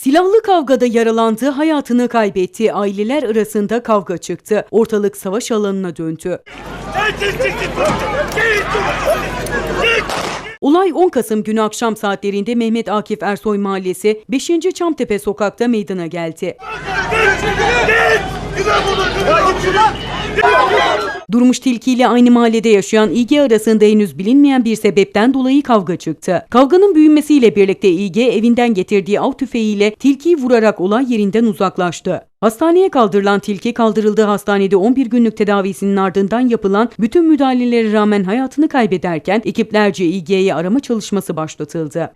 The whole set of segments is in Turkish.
Silahlı kavgada yaralandı, hayatını kaybetti. Aileler arasında kavga çıktı. Ortalık savaş alanına döndü. Olay 10 Kasım günü akşam saatlerinde Mehmet Akif Ersoy Mahallesi 5. Çamtepe sokakta meydana geldi. Durmuş Tilki ile aynı mahallede yaşayan İG arasında henüz bilinmeyen bir sebepten dolayı kavga çıktı. Kavganın büyümesiyle birlikte İG evinden getirdiği av tüfeğiyle Tilki'yi vurarak olay yerinden uzaklaştı. Hastaneye kaldırılan Tilki kaldırıldığı hastanede 11 günlük tedavisinin ardından yapılan bütün müdahalelere rağmen hayatını kaybederken ekiplerce İG'ye arama çalışması başlatıldı.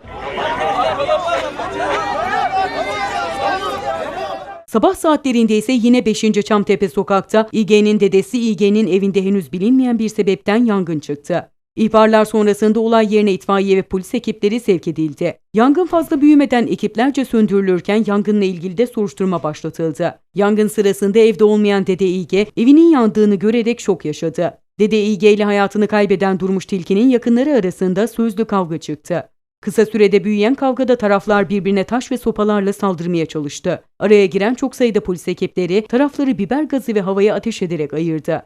Sabah saatlerinde ise yine 5. Çamtepe sokakta İG'nin dedesi İG'nin evinde henüz bilinmeyen bir sebepten yangın çıktı. İhbarlar sonrasında olay yerine itfaiye ve polis ekipleri sevk edildi. Yangın fazla büyümeden ekiplerce söndürülürken yangınla ilgili de soruşturma başlatıldı. Yangın sırasında evde olmayan Dede İge evinin yandığını görerek şok yaşadı. Dede İge ile hayatını kaybeden Durmuş Tilki'nin yakınları arasında sözlü kavga çıktı. Kısa sürede büyüyen kavgada taraflar birbirine taş ve sopalarla saldırmaya çalıştı. Araya giren çok sayıda polis ekipleri tarafları biber gazı ve havaya ateş ederek ayırdı.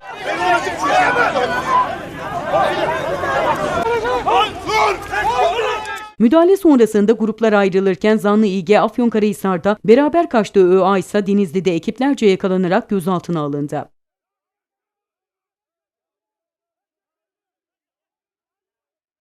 Müdahale sonrasında gruplar ayrılırken zanlı İG Afyonkarahisar'da beraber kaçtığı ÖA ise Denizli'de ekiplerce yakalanarak gözaltına alındı.